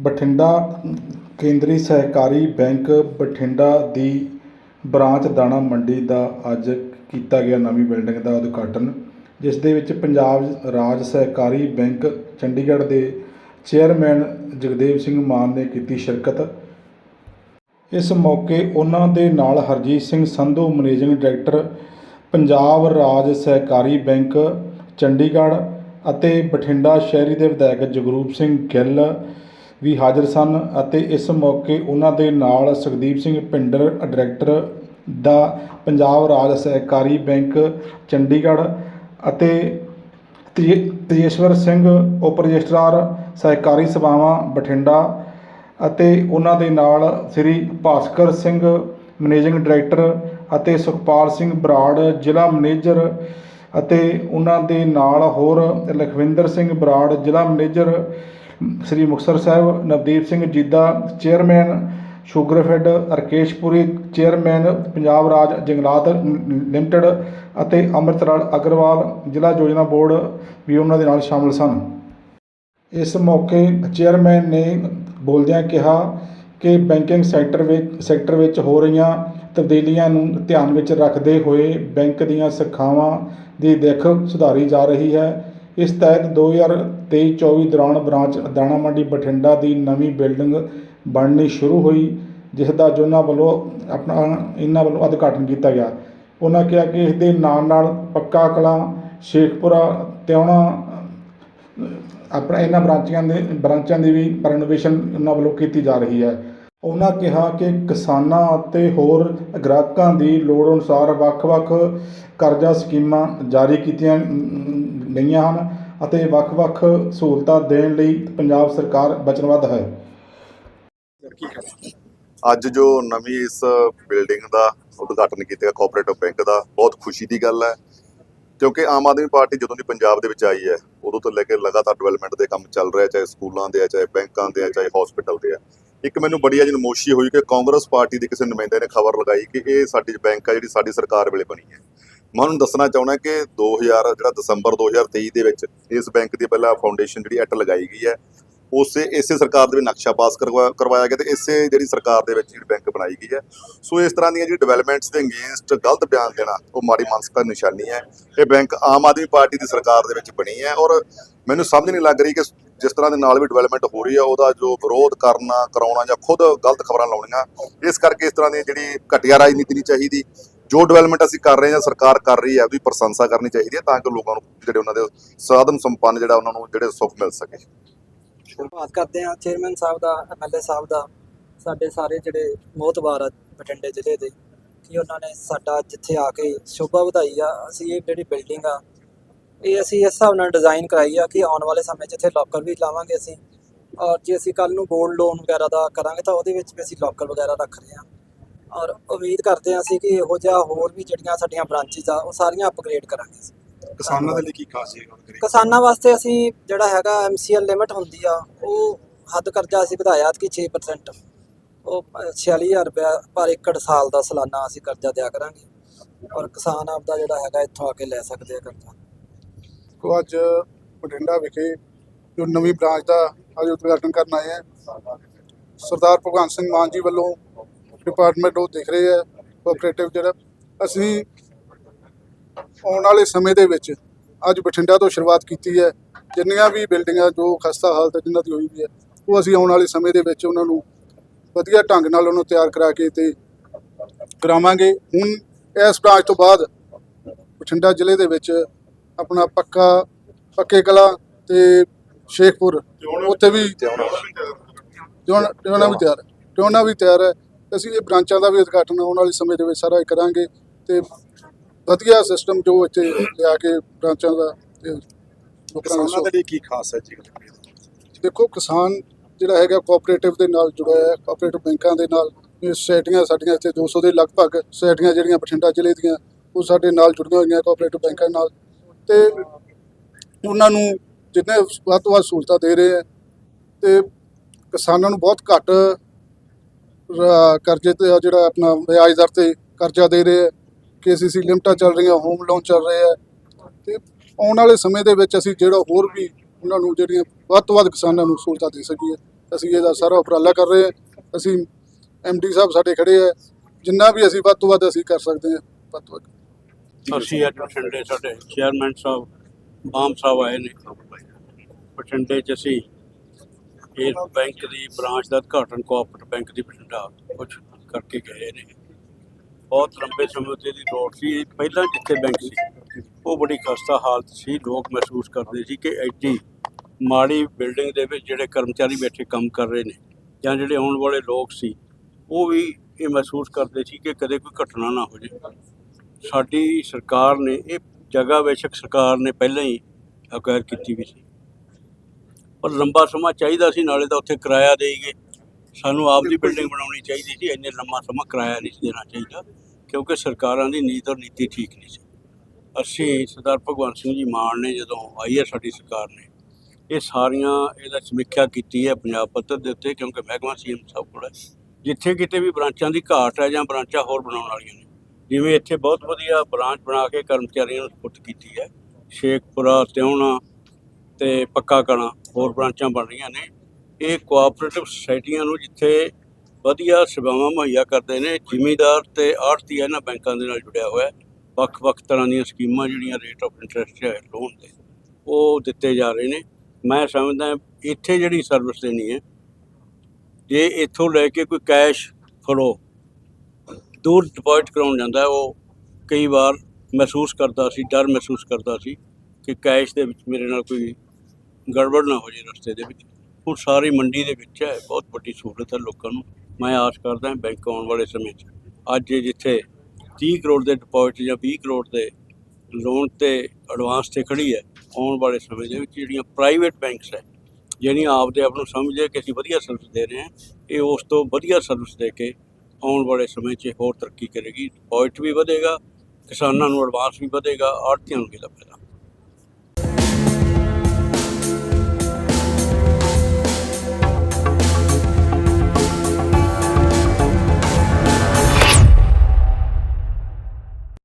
ਬਠਿੰਡਾ ਕੇਂਦਰੀ ਸਹਿਕਾਰੀ ਬੈਂਕ ਬਠਿੰਡਾ ਦੀ ਬ੍ਰਾਂਚ ਦਾਣਾ ਮੰਡੀ ਦਾ ਅੱਜ ਕੀਤਾ ਗਿਆ ਨਵੀਂ ਬਿਲਡਿੰਗ ਦਾ ਉਦਘਾਟਨ, ਜਿਸ ਦੇ ਵਿੱਚ ਪੰਜਾਬ ਰਾਜ ਸਹਿਕਾਰੀ ਬੈਂਕ ਚੰਡੀਗੜ੍ਹ ਦੇ ਚੇਅਰਮੈਨ ਜਗਦੇਵ ਸਿੰਘ ਮਾਨ ਨੇ ਕੀਤੀ ਸ਼ਿਰਕਤ। ਇਸ ਮੌਕੇ ਉਹਨਾਂ ਦੇ ਨਾਲ ਹਰਜੀਤ ਸਿੰਘ ਸੰਧੂ, ਮੈਨੇਜਿੰਗ ਡਾਇਰੈਕਟਰ, ਪੰਜਾਬ ਰਾਜ ਸਹਿਕਾਰੀ ਬੈਂਕ ਚੰਡੀਗੜ੍ਹ ਅਤੇ ਬਠਿੰਡਾ ਸ਼ਹਿਰੀ ਦੇ ਵਿਧਾਇਕ ਜਗਰੂਪ ਸਿੰਘ ਗਿੱਲ ਵੀ ਹਾਜ਼ਰ ਸਨ ਅਤੇ ਇਸ ਮੌਕੇ ਉਹਨਾਂ ਦੇ ਨਾਲ ਸੁਖਦੀਪ ਸਿੰਘ ਭਿੰਡਰ ਡਾਇਰੈਕਟਰ ਦਾ ਪੰਜਾਬ ਰਾਜ ਸਹਿਕਾਰੀ ਬੈਂਕ ਚੰਡੀਗੜ੍ਹ ਅਤੇ ਤੇਜੇਸ਼ਵਰ ਸਿੰਘ ਉਪ ਰਜਿਸਟਰਾਰ ਸਹਿਕਾਰੀ ਸਭਾਵਾਂ ਬਠਿੰਡਾ ਅਤੇ ਉਹਨਾਂ ਦੇ ਨਾਲ ਸ੍ਰੀ ਭਾਸਕਰ ਸਿੰਘ ਮੈਨੇਜਿੰਗ ਡਾਇਰੈਕਟਰ ਅਤੇ ਸੁਖਪਾਲ ਸਿੰਘ ਬਰਾੜ ਜ਼ਿਲ੍ਹਾ ਮੈਨੇਜਰ ਅਤੇ ਉਹਨਾਂ ਦੇ ਨਾਲ ਹੋਰ ਲਖਵਿੰਦਰ ਸਿੰਘ ਬਰਾੜ ਜ਼ਿਲ੍ਹਾ manager Shri Muktsar Sahib, Navdeep Singh Jida, chairman Sugarfed Rakesh Puri chairman Punjab ਰਾਜ ਜੰਗਲਾਤ ਲਿਮਟਿਡ ਅਤੇ ਅੰਮ੍ਰਿਤਲਾਲ ਅਗਰਵਾਲ, ਜ਼ਿਲ੍ਹਾ ਯੋਜਨਾ ਬੋਰਡ ਵੀ ਉਹਨਾਂ ਦੇ ਨਾਲ ਸ਼ਾਮਲ ਸਨ। ਇਸ ਮੌਕੇ ਚੇਅਰਮੈਨ ਨੇ ਬੋਲਦਿਆਂ ਕਿਹਾ ਕਿ ਬੈਂਕਿੰਗ ਸੈਕਟਰ ਵਿੱਚ ਸੈਕਟਰ ਵਿੱਚ ਹੋ ਰਹੀਆਂ ਤਬਦੀਲੀਆਂ ਨੂੰ ਧਿਆਨ ਵਿੱਚ ਰੱਖਦੇ ਹੋਏ ਬੈਂਕ ਦੀਆਂ ਸਿੱਖਿਆਵਾਂ ਦੀ ਦਿੱਖ ਸੁਧਾਰੀ ਜਾ ਰਹੀ ਹੈ। ਇਸ ਤਹਿਤ 2023-24 ਦੌਰਾਨ ਬ੍ਰਾਂਚ ਦਾਣਾ ਮੰਡੀ ਬਠਿੰਡਾ ਦੀ ਨਵੀਂ ਬਿਲਡਿੰਗ ਬਣਨੀ ਸ਼ੁਰੂ ਹੋਈ, ਜਿਸ ਦਾ ਉਹਨਾਂ ਵੱਲੋਂ ਆਪਣਾ, ਇਹਨਾਂ ਵੱਲੋਂ ਉਦਘਾਟਨ ਕੀਤਾ ਗਿਆ। ਉਹਨਾਂ ਕਿਹਾ ਕਿ ਇਸ ਦੇ ਨਾਲ ਨਾਲ ਪੱਕਾ ਕਲਾਂ, ਸ਼ੇਖਪੁਰਾ, ਤਿਉਣਾ, ਆਪਣਾ ਇਹਨਾਂ ਬ੍ਰਾਂਚਾਂ ਦੇ, ਬ੍ਰਾਂਚਾਂ ਦੀ ਵੀ ਰੈਨੋਵੇਸ਼ਨ ਉਹਨਾਂ ਵੱਲੋਂ ਕੀਤੀ ਜਾ ਰਹੀ ਹੈ। ਉਹਨਾਂ ਕਿਹਾ ਕਿ ਕਿਸਾਨਾਂ ਅਤੇ ਹੋਰ ਗ੍ਰਾਹਕਾਂ ਦੀ ਲੋੜ ਅਨੁਸਾਰ ਵੱਖ-ਵੱਖ ਕਰਜ਼ਾ ਸਕੀਮਾਂ ਜਾਰੀ ਕੀਤੀਆਂ ਗਈਆਂ ਹਨ। ਅਤੇ ਵੱਖ-ਵੱਖ ਸਹੂਲਤਾਂ ਦੇਣ ਲਈ ਪੰਜਾਬ ਸਰਕਾਰ ਵਚਨਬੱਧ ਹੈ। ਅੱਜ ਜੋ ਨਵੀਂ ਇਸ ਬਿਲਡਿੰਗ ਦਾ ਉਦਘਾਟਨ ਕੀਤਾ ਗਿਆ ਕੋਆਪਰੇਟਿਵ ਬੈਂਕ ਦਾ ਬਹੁਤ ਖੁਸ਼ੀ ਦੀ ਗੱਲ ਹੈ। ਕਿਉਂਕਿ ਆਮ ਆਦਮੀ ਪਾਰਟੀ ਜਦੋਂ ਦੀ ਪੰਜਾਬ ਦੇ ਵਿੱਚ ਆਈ ਹੈ ਉਦੋਂ ਤੋਂ ਲੈ ਕੇ ਲਗਾਤਾਰ ਡਿਵੈਲਪਮੈਂਟ ਦੇ ਕੰਮ ਚੱਲ ਰਿਹਾ ਚਾਹੇ ਸਕੂਲਾਂ ਦੇ ਆ ਚਾਹੇ ਬੈਂਕਾਂ ਦੇ ਆ ਚਾਹੇ ਹਸਪੀਟਲ ਦੇ ਆ। ਇੱਕ ਮੈਨੂੰ ਬੜੀ ਅਜਨ ਨਮੋਸ਼ੀ ਹੋਈ ਕਿ ਕਾਂਗਰਸ ਪਾਰਟੀ ਦੇ ਕਿਸੇ ਨੁਮਾਇੰਦੇ ਨੇ ਖਬਰ ਲਗਾਈ ਕਿ ਇਹ ਸਾਡੀ ਬੈਂਕ ਆ ਜਿਹੜੀ ਸਾਡੀ ਸਰਕਾਰ ਵੇਲੇ ਬਣੀ ਹੈ। ਮੈਂ ਉਹਨੂੰ ਦੱਸਣਾ ਚਾਹੁੰਦਾ ਕਿ 2000 ਜਿਹੜਾ ਦਸੰਬਰ 2023 ਦੇ ਵਿੱਚ ਇਸ ਬੈਂਕ ਦੀ ਪਹਿਲਾਂ ਫਾਊਂਡੇਸ਼ਨ ਜਿਹੜੀ ਐਟ ਲਗਾਈ ਗਈ ਹੈ, ਉਸੇ, ਇਸੇ ਸਰਕਾਰ ਦੇ ਵਿੱਚ ਨਕਸ਼ਾ ਪਾਸ ਕਰਵਾ- ਕਰਵਾਇਆ ਗਿਆ ਤੇ ਇਸੇ ਜਿਹੜੀ ਸਰਕਾਰ ਦੇ ਵਿੱਚ ਜਿਹੜੀ ਬੈਂਕ ਬਣਾਈ ਗਈ ਹੈ। ਸੋ ਇਸ ਤਰ੍ਹਾਂ ਦੀਆਂ ਜਿਹੜੀ ਡਿਵੈਲਪਮੈਂਟਸ ਦੇ ਅਗੇਂਸਟ ਗਲਤ ਬਿਆਨ ਦੇਣਾ, ਉਹ ਮਾੜੀ ਮਾਨਸਿਕਤਾ ਦੀ ਨਿਸ਼ਾਨੀ ਹੈ। ਇਹ ਬੈਂਕ ਆਮ ਆਦਮੀ ਪਾਰਟੀ ਦੀ ਸਰਕਾਰ ਦੇ ਵਿੱਚ ਬਣੀ ਹੈ ਔਰ ਮੈਨੂੰ ਸਮਝ ਨਹੀਂ ਲੱਗ ਰਹੀ ਕਿ ਜਿਸ ਤਰ੍ਹਾਂ ਦੇ ਨਾਲ ਵੀ ਡਿਵੈਲਪਮੈਂਟ ਹੋ ਰਹੀ ਹੈ, ਉਹਦਾ ਜੋ ਵਿਰੋਧ ਕਰਨਾ, ਕਰਾਉਣਾ ਜਾਂ ਖੁਦ ਗਲਤ ਖਬਰਾਂ ਲਾਉਣੀਆਂ, ਇਸ ਕਰਕੇ ਇਸ ਤਰ੍ਹਾਂ ਦੀ ਜਿਹੜੀ ਘਟੀਆ ਰਾਜਨੀਤੀ ਨਹੀਂ ਚਾਹੀਦੀ। ਜੋ ਡਿਵੈਲਪਮੈਂਟ ਅਸੀਂ ਕਰ ਰਹੇ ਹਾਂ ਸਰਕਾਰ ਕਰ ਰਹੀ ਹੈ, ਉਹਦੀ ਪ੍ਰਸ਼ੰਸਾ ਕਰਨੀ ਚਾਹੀਦੀ ਹੈ ਤਾਂ ਕਿ ਲੋਕਾਂ ਨੂੰ ਜਿਹੜੇ ਉਹਨਾਂ ਦੇ ਸਾਧਨ ਸੰਪੰਨ ਜਿਹੜਾ ਉਹਨਾਂ ਨੂੰ ਜਿਹੜੇ ਸੁੱਖ ਮਿਲ ਸਕੇ। ਧੰਨਵਾਦ ਕਰਦੇ ਹਾਂ ਚੇਅਰਮੈਨ ਸਾਹਿਬ ਦਾ ਐਮਐਲਏ ਸਾਹਿਬ ਦਾ, ਸਾਡੇ ਸਾਰੇ ਜਿਹੜੇ ਮੋਹਤਬਾਰ ਆ ਬਠਿੰਡੇ ਜ਼ਿਲ੍ਹੇ ਦੇ, ਕਿ ਉਹਨਾਂ ਨੇ ਸਾਡਾ ਜਿੱਥੇ ਆ ਕੇ ਸ਼ੋਭਾ ਵਧਾਈ ਆ, ਅਸੀਂ ਇਹ ਜਿਹੜੀ ਬਿਲਡਿੰਗ ਆ, ਇਹ ਅਸੀਂ ਇਸ ਹਿਸਾਬ ਨਾਲ ਡਿਜ਼ਾਈਨ ਕਰਾਈ ਆ ਕਿ ਆਉਣ ਵਾਲੇ ਸਮੇਂ 'ਚ ਇੱਥੇ ਲੋਕਰ ਵੀ ਲਾਵਾਂਗੇ ਅਸੀਂ। ਔਰ ਜੇ ਅਸੀਂ ਕੱਲ ਨੂੰ ਗੋਲਡ ਲੋਨ ਵਗੈਰਾ ਦਾ ਕਰਾਂਗੇ ਤਾਂ ਉਹਦੇ ਵਿੱਚ ਵੀ ਅਸੀਂ ਲੋਕਰ ਵਗੈਰਾ ਰੱਖ ਰਹੇ ਹਾਂ। ਔਰ ਉਮੀਦ ਕਰਦੇ ਹਾਂ ਅਸੀਂ ਕਿ ਇਹੋ ਜਿਹਾ ਹੋਰ ਵੀ ਜਿਹੜੀਆਂ ਸਾਡੀਆਂ ਬ੍ਰਾਂਚਿਸ ਆ ਉਹ ਸਾਰੀਆਂ ਅਪਗ੍ਰੇਡ ਕਰਾਂਗੇ ਕਿਸਾਨਾਂ ਦੇ ਲਈ ਕੀ ਖਾਸ ਹੈ ਗੱਲ ਕਰੀਏ ਕਿਸਾਨਾਂ ਵਾਸਤੇ ਅਸੀਂ ਜਿਹੜਾ ਹੈਗਾ ਐਮਸੀਐਲ ਲਿਮਟ ਹੁੰਦੀ ਆ ਉਹ ਹੱਦ ਕਰਜ਼ਾ ਅਸੀਂ ਵਧਾਇਆ ਕਿ 6% ਉਹ ਅ, 46000 ਰੁਪਇਆ ਪਰ ਏਕੜ ਸਾਲ ਦਾ ਸਾਲਾਨਾ ਅਸੀਂ ਕਰਜ਼ਾ ਦਿਆ ਕਰਾਂਗੇ। ਔਰ ਕਿਸਾਨ ਆਪਦਾ ਜਿਹੜਾ ਹੈਗਾ ਇੱਥੋਂ ਆ ਕੇ ਲੈ ਸਕਦੇ ਆ ਕਰਜ਼ਾ। ਕੋ ਅੱਜ ਬਠਿੰਡਾ ਵਿਖੇ ਜੋ ਨਵੀਂ ਬ੍ਰਾਂਚ ਦਾ ਅੱਜ ਉਦਘਾਟਨ ਕਰਨ ਆਏ ਹੈ ਸਰਦਾਰ ਭਗਵੰਤ ਸਿੰਘ ਮਾਨ ਜੀ ਵੱਲੋਂ ਡਿਪਾਰਟਮੈਂਟ ਉਹ ਦੇਖ ਰਹੇ ਹੈ ਕੋਆਪਰੇਟਿਵ ਜਿਹੜਾ। ਅਸੀਂ ਆਉਣ ਵਾਲੇ ਸਮੇਂ ਦੇ ਵਿੱਚ ਅੱਜ ਬਠਿੰਡਾ ਤੋਂ ਸ਼ੁਰੂਆਤ ਕੀਤੀ ਹੈ। ਜਿੰਨੀਆਂ ਵੀ ਬਿਲਡਿੰਗਾਂ ਜੋ ਖਸਤਾ ਹਾਲਤ ਜਿਨ੍ਹਾਂ ਦੀ ਹੋਈ ਵੀ ਹੈ ਉਹ ਅਸੀਂ ਆਉਣ ਵਾਲੇ ਸਮੇਂ ਦੇ ਵਿੱਚ ਉਹਨਾਂ ਨੂੰ ਵਧੀਆ ਢੰਗ ਨਾਲ ਉਹਨੂੰ ਤਿਆਰ ਕਰਾ ਕੇ ਤੇ ਕਰਾਵਾਂਗੇ। ਹੁਣ ਇਸ ਬ੍ਰਾਂਚ ਤੋਂ ਬਾਅਦ ਬਠਿੰਡਾ ਜ਼ਿਲ੍ਹੇ ਦੇ ਵਿੱਚ ਆਪਣਾ ਪੱਕਾ ਪੱਕੇ ਕਲਾ ਤੇ ਸ਼ੇਖਪੁਰ ਉੱਥੇ ਵੀ ਟਿਉਣਾ ਵੀ ਤਿਆਰ ਹੈ। ਟਿਉਣਾ ਵੀ ਤਿਆਰ ਹੈ। ਅਸੀਂ ਇਹ ਬ੍ਰਾਂਚਾਂ ਦਾ ਵੀ ਉਦਘਾਟਨ ਆਉਣ ਵਾਲੇ ਸਮੇਂ ਦੇ ਵਿੱਚ ਸਾਰਾ ਕਰਾਂਗੇ ਤੇ ਵਧੀਆ ਸਿਸਟਮ ਜੋ ਇੱਥੇ ਲਿਆ ਕੇ ਬ੍ਰਾਂਚਾਂ ਦਾ ਤੇ ਕਿਸਾਨਾਂ ਦੇ ਲਈ ਕੀ ਖਾਸ ਹੈ ਜੀ? ਦੇਖੋ ਕਿਸਾਨ ਜਿਹੜਾ ਹੈਗਾ ਕੋਆਪਰੇਟਿਵ ਦੇ ਨਾਲ ਜੁੜਿਆ ਹੈ ਕੋਆਪਰੇਟਿਵ ਬੈਂਕਾਂ ਦੇ ਨਾਲ ਇਹ ਸੁਸਾਇਟੀਆਂ ਸਾਡੀਆਂ ਇੱਥੇ 200 ਦੇ ਲਗਭਗ ਸੁਸਾਇਟੀਆਂ ਜਿਹੜੀਆਂ ਬਠਿੰਡਾ ਜ਼ਿਲ੍ਹੇ ਦੀਆਂ ਉਹ ਸਾਡੇ ਨਾਲ ਜੁੜੀਆਂ ਹੋਈਆਂ ਕੋਆਪਰੇਟਿਵ ਬੈਂਕਾਂ ਨਾਲ। ਤੇ ਉਹਨਾਂ ਨੂੰ ਜਿੰਨੇ ਵੱਧ ਤੋਂ ਵੱਧ ਸਹੂਲਤਾਂ ਦੇ ਰਹੇ ਹੈ ਤੇ ਕਿਸਾਨਾਂ ਨੂੰ ਬਹੁਤ ਘੱਟ ਕਰਜ਼ੇ ਤੇ ਜਿਹੜਾ ਆਪਣਾ ਵਿਆਜ ਦਰ ਤੇ ਕਰਜ਼ਾ ਦੇ ਰਹੇ ਹੈ ਕੇਸੀਸੀ ਲਿਮਟਾਂ ਚੱਲ ਰਹੀਆਂ ਹੋਮ ਲੋਨ ਚੱਲ ਰਹੇ ਹੈ ਤੇ ਆਉਣ ਵਾਲੇ ਸਮੇਂ ਦੇ ਵਿੱਚ ਅਸੀਂ ਜਿਹੜਾ ਹੋਰ ਵੀ ਉਹਨਾਂ ਨੂੰ ਜਿਹੜੀਆਂ ਵੱਧ ਤੋਂ ਵੱਧ ਕਿਸਾਨਾਂ ਨੂੰ ਸਹੂਲਤਾਂ ਦੇ ਸਕੀਏ। ਅਸੀਂ ਇਹਦਾ ਸਾਰਾ ਉਪਰਾਲਾ ਕਰ ਰਹੇ ਹਾਂ ਅਸੀਂ ਐਮਡੀ ਸਾਹਿਬ ਸਾਡੇ ਖੜੇ ਹੈ ਜਿੰਨਾ ਵੀ ਅਸੀਂ ਵੱਧ ਤੋਂ ਵੱਧ ਅਸੀਂ ਕਰ ਸਕਦੇ ਹਾਂ, ਵੱਧ ਤੋਂ ਵੱਧ। ਅਸੀਂ ਅੱਜ ਬਠਿੰਡੇ ਸਾਡੇ ਚੇਅਰਮੈਨ ਸਾਹਿਬ, ਬਾਮ ਸਾਹਿਬ ਆਏ ਨੇ। ਬਠਿੰਡੇ 'ਚ ਅਸੀਂ ਇਸ ਬੈਂਕ ਦੀ ਬ੍ਰਾਂਚ ਦਾ ਉਦਘਾਟਨ ਕੋਆਪਰੇਟਿਵ ਬੈਂਕ ਦੀ ਬਠਿੰਡਾ ਕੁਝ ਕਰਕੇ ਗਏ ਨੇ। ਬਹੁਤ ਲੰਬੇ ਸਮੇਂ ਤੋਂ ਇਹਦੀ ਲੋੜ ਸੀ। ਪਹਿਲਾਂ ਜਿੱਥੇ ਬੈਂਕ ਸੀ, ਉਹ ਬੜੀ ਖਸਤਾ ਹਾਲਤ ਸੀ। ਲੋਕ ਮਹਿਸੂਸ ਕਰਦੇ ਸੀ ਕਿ ਐਡੀ ਮਾੜੀ ਬਿਲਡਿੰਗ ਦੇ ਵਿੱਚ ਜਿਹੜੇ ਕਰਮਚਾਰੀ ਬੈਠੇ ਕੰਮ ਕਰ ਰਹੇ ਨੇ ਜਾਂ ਜਿਹੜੇ ਆਉਣ ਵਾਲੇ ਲੋਕ ਸੀ, ਉਹ ਵੀ ਇਹ ਮਹਿਸੂਸ ਕਰਦੇ ਸੀ ਕਿ ਕਦੇ ਕੋਈ ਘਟਨਾ ਨਾ ਹੋ ਜਾਏ ਸਾਡੀ ਸਰਕਾਰ ਨੇ, ਇਹ ਜਗ੍ਹਾ ਬੇਸ਼ੱਕ ਸਰਕਾਰ ਨੇ ਪਹਿਲਾਂ ਹੀ ਅਕਵਾਇਰ ਕੀਤੀ ਵੀ ਸੀ। ਪਰ ਲੰਬਾ ਸਮਾਂ ਚਾਹੀਦਾ ਸੀ ਨਾਲੇ ਤਾਂ ਉੱਥੇ ਕਿਰਾਇਆ ਦੇਈਏ। ਸਾਨੂੰ ਆਪ ਦੀ ਬਿਲਡਿੰਗ ਬਣਾਉਣੀ ਚਾਹੀਦੀ ਸੀ ਇੰਨੇ ਲੰਮਾ ਸਮਾਂ ਕਿਰਾਇਆ ਨਹੀਂ ਦੇਣਾ ਚਾਹੀਦਾ ਕਿਉਂਕਿ ਸਰਕਾਰਾਂ ਦੀ ਨੀਤ ਔਰ ਨੀਤੀ ਠੀਕ ਨਹੀਂ ਸੀ। ਅਸੀਂ ਸਰਦਾਰ ਭਗਵੰਤ ਸਿੰਘ ਜੀ ਮਾਨ ਨੇ ਜਦੋਂ ਆਈ ਹੈ ਸਾਡੀ ਸਰਕਾਰ ਨੇ ਇਹ ਸਾਰੀਆਂ ਇਹਦਾ ਸਮੀਖਿਆ ਕੀਤੀ ਹੈ ਪੰਜਾਬ ਪੱਧਰ ਦੇ ਉੱਤੇ ਕਿਉਂਕਿ ਮਹਿਕਮਾ ਸੀਐਮ ਸਾਹਿਬ ਕੋਲ ਹੈ। ਜਿੱਥੇ ਕਿਤੇ ਵੀ ਬ੍ਰਾਂਚਾਂ ਦੀ ਘਾਟ ਹੈ ਜਾਂ ਬ੍ਰਾਂਚਾਂ ਹੋਰ ਬਣਾਉਣ ਵਾਲੀਆਂ ਨੇ ਜਿਵੇਂ ਇੱਥੇ ਬਹੁਤ ਵਧੀਆ ਬ੍ਰਾਂਚ ਬਣਾ ਕੇ ਕਰਮਚਾਰੀਆਂ ਨੂੰ ਸਪੁੱਟ ਕੀਤੀ ਹੈ ਸ਼ੇਖਪੁਰਾ ਤਿਉਣਾ ਤੇ ਪੱਕਾ ਕਣਾ ਹੋਰ ਬ੍ਰਾਂਚਾਂ ਬਣ ਰਹੀਆਂ ਨੇ। ਇਹ ਕੋਆਪਰੇਟਿਵ ਸੁਸਾਇਟੀਆਂ ਨੂੰ ਜਿੱਥੇ ਵਧੀਆ ਸੇਵਾਵਾਂ ਮੁਹੱਈਆ ਕਰਦੇ ਨੇ, ਜ਼ਿਮੀਦਾਰ ਤੇ ਆੜਤੀ ਇਹਨਾਂ ਬੈਂਕਾਂ ਦੇ ਨਾਲ ਜੁੜਿਆ ਹੋਇਆ। ਵੱਖ-ਵੱਖ ਤਰ੍ਹਾਂ ਦੀਆਂ ਸਕੀਮਾਂ ਜਿਹੜੀਆਂ ਰੇਟ ਆਫ ਇੰਟਰਸਟ ਹੈ ਲੋਨ ਦੇ ਉਹ ਦਿੱਤੇ ਜਾ ਰਹੇ ਨੇ। ਮੈਂ ਸਮਝਦਾ ਇੱਥੇ ਜਿਹੜੀ ਸਰਵਿਸ ਦੇਣੀ ਹੈ, ਜੇ ਇੱਥੋਂ ਲੈ ਕੇ ਕੋਈ ਕੈਸ਼ ਫਲੋ ਦੂਰ ਡਿਪੋਜ਼ਿਟ ਕਰਾਉਣ ਜਾਂਦਾ, ਉਹ ਕਈ ਵਾਰ ਮਹਿਸੂਸ ਕਰਦਾ ਸੀ, ਡਰ ਮਹਿਸੂਸ ਕਰਦਾ ਸੀ ਕਿ ਕੈਸ਼ ਦੇ ਵਿੱਚ ਮੇਰੇ ਨਾਲ ਕੋਈ ਗੜਬੜ ਨਾ ਹੋ ਜੇ ਰਸਤੇ ਦੇ ਵਿੱਚ। ਹੁਣ ਸਾਰੀ ਮੰਡੀ ਦੇ ਵਿੱਚ ਹੈ, ਬਹੁਤ ਵੱਡੀ ਸਹੂਲਤ ਹੈ ਲੋਕਾਂ ਨੂੰ। ਮੈਂ ਆਸ ਕਰਦਾ ਬੈਂਕ ਆਉਣ ਵਾਲੇ ਸਮੇਂ 'ਚ। ਅੱਜ ਜਿੱਥੇ 30 ਕਰੋੜ ਦੇ ਡਿਪੋਜ਼ਿਟ ਜਾਂ 20 ਕਰੋੜ ਦੇ ਲੋਨ ਤੇ ਐਡਵਾਂਸ ਤੇ ਖੜੀ ਹੈ, ਆਉਣ ਵਾਲੇ ਸਮੇਂ ਦੇ ਵਿੱਚ ਜਿਹੜੀਆਂ ਪ੍ਰਾਈਵੇਟ ਬੈਂਕਸ ਹੈ, ਜਿਹੜੀਆਂ ਆਪਦੇ ਆਪ ਨੂੰ ਸਮਝਦੇ ਕਿ ਅਸੀਂ ਵਧੀਆ ਸਰਵਿਸ ਦੇ ਰਹੇ ਹਾਂ, ਇਹ ਉਸ ਤੋਂ ਵਧੀਆ ਸਰਵਿਸ ਦੇ ਕੇ ਆਉਣ ਵਾਲੇ ਸਮੇਂ 'ਚ ਹੋਰ ਤਰੱਕੀ ਕਰੇਗੀ। ਡਿਪੋਜ਼ਿਟ ਵੀ ਵਧੇਗਾ, ਕਿਸਾਨਾਂ ਨੂੰ ਐਡਵਾਂਸ ਵੀ ਵਧੇਗਾ ਆੜਤੀਆਂ ਨੂੰ ਵੀ ਫਾਇਦਾ